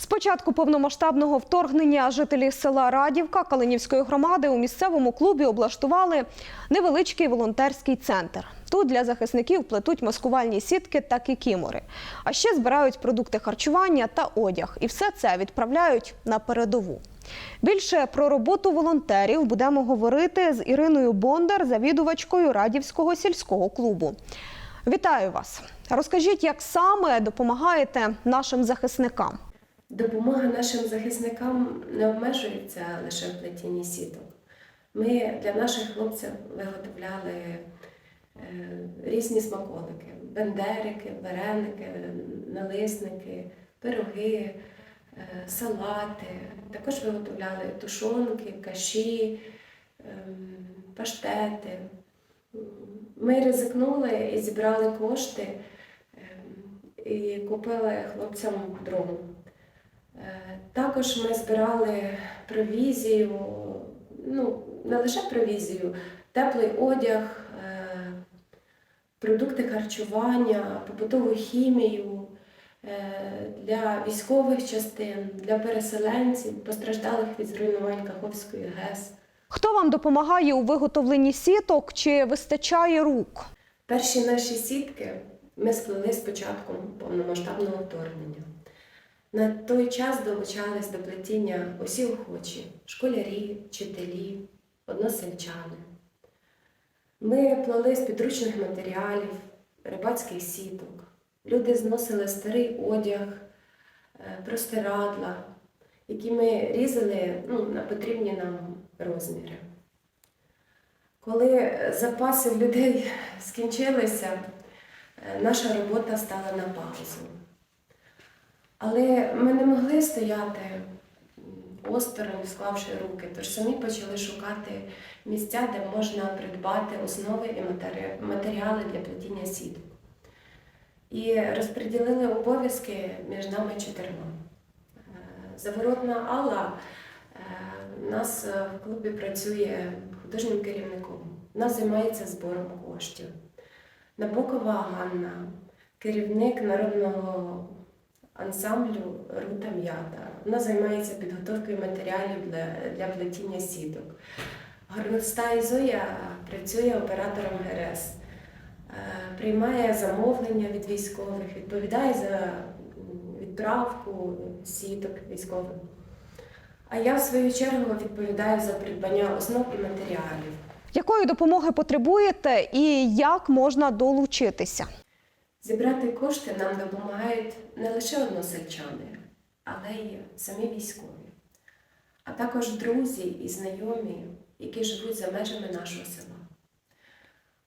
З початку повномасштабного вторгнення жителі села Радівка Калинівської громади у місцевому клубі облаштували невеличкий волонтерський центр. Тут для захисників плетуть маскувальні сітки та кікімори. А ще збирають продукти харчування та одяг. І все це відправляють на передову. Більше про роботу волонтерів будемо говорити з Іриною Бондар, завідувачкою Радівського сільського клубу. Вітаю вас! Розкажіть, як саме допомагаєте нашим захисникам? Допомога нашим захисникам не обмежується лише в плетінні сіток. Ми для наших хлопців виготовляли е, різні смаколики: бендерики, вареники, налисники, пироги, е, салати. Також виготовляли тушонки, каші, ем, паштети. Ми ризикнули і зібрали кошти і купили хлопцям дрон. Також ми збирали провізію, ну, не лише провізію, теплий одяг, е, продукти харчування, побутову хімію е, для військових частин, для переселенців, постраждалих від зруйнувань Каховської ГЕС. Хто вам допомагає у виготовленні сіток чи вистачає рук? Перші наші сітки ми сплели з початком повномасштабного вторгнення. На той час долучались до плетіння усі охочі школярі, вчителі, односельчани. Ми плели з підручних матеріалів, рибацьких сіток. Люди зносили старий одяг, е, простирадла, які ми різали ну, на потрібні нам розміри. Коли запаси в людей скінчилися, е, наша робота стала на паузу. Але ми не могли стояти осторонь, склавши руки, тож самі почали шукати місця, де можна придбати основи і матеріали для плетіння сіток. І розподілили обов'язки між нами чотирма. Е, Заворотна Алла е, у нас е, в клубі працює художнім керівником. Вона займається збором коштів. Набокова Ганна, керівник народного ансамблю Рута М'ята. Вона займається підготовкою матеріалів для, для плетіння сіток. Горноста Ізоя працює оператором ГРС, е, приймає замовлення від військових, відповідає за відправку сіток військовим. А я, в свою чергу, відповідаю за придбання основ і матеріалів. Якої допомоги потребуєте і як можна долучитися? Зібрати кошти нам допомагають не лише односельчани, але й самі військові, а також друзі і знайомі, які живуть за межами нашого села.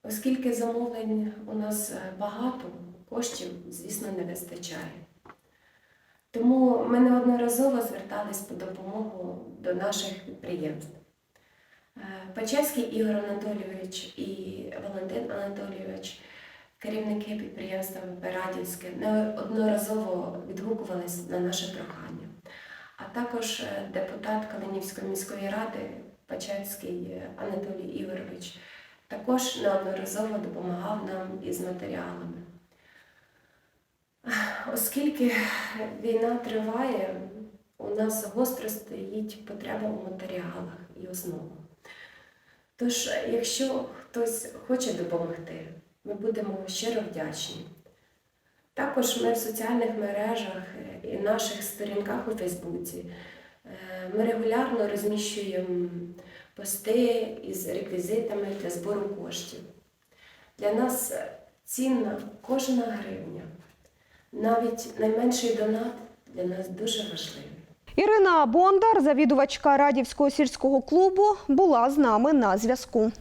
Оскільки замовлень у нас е, багато, коштів, звісно, не вистачає. Тому ми неодноразово звертались по допомогу до наших підприємств. Е, Ігор Анатолійович і Валентин Анатолійович керівники підприємства Радівське неодноразово відгукувались на наше прохання. А також е, депутат Калинівської міської ради Пачацький Анатолій Ігорович також неодноразово допомагав нам із матеріалами. Оскільки війна триває, у нас гостро стоїть потреба у матеріалах і основах. Тож, якщо хтось хоче допомогти, ми будемо щиро вдячні. Також ми в соціальних мережах і наших сторінках у Фейсбуці е, ми регулярно розміщуємо пости із реквізитами для збору коштів. Для нас цінна кожна гривня. Навіть найменший донат для нас дуже важливий. Ірина Бондар, завідувачка Радівського сільського клубу, була з нами на зв'язку.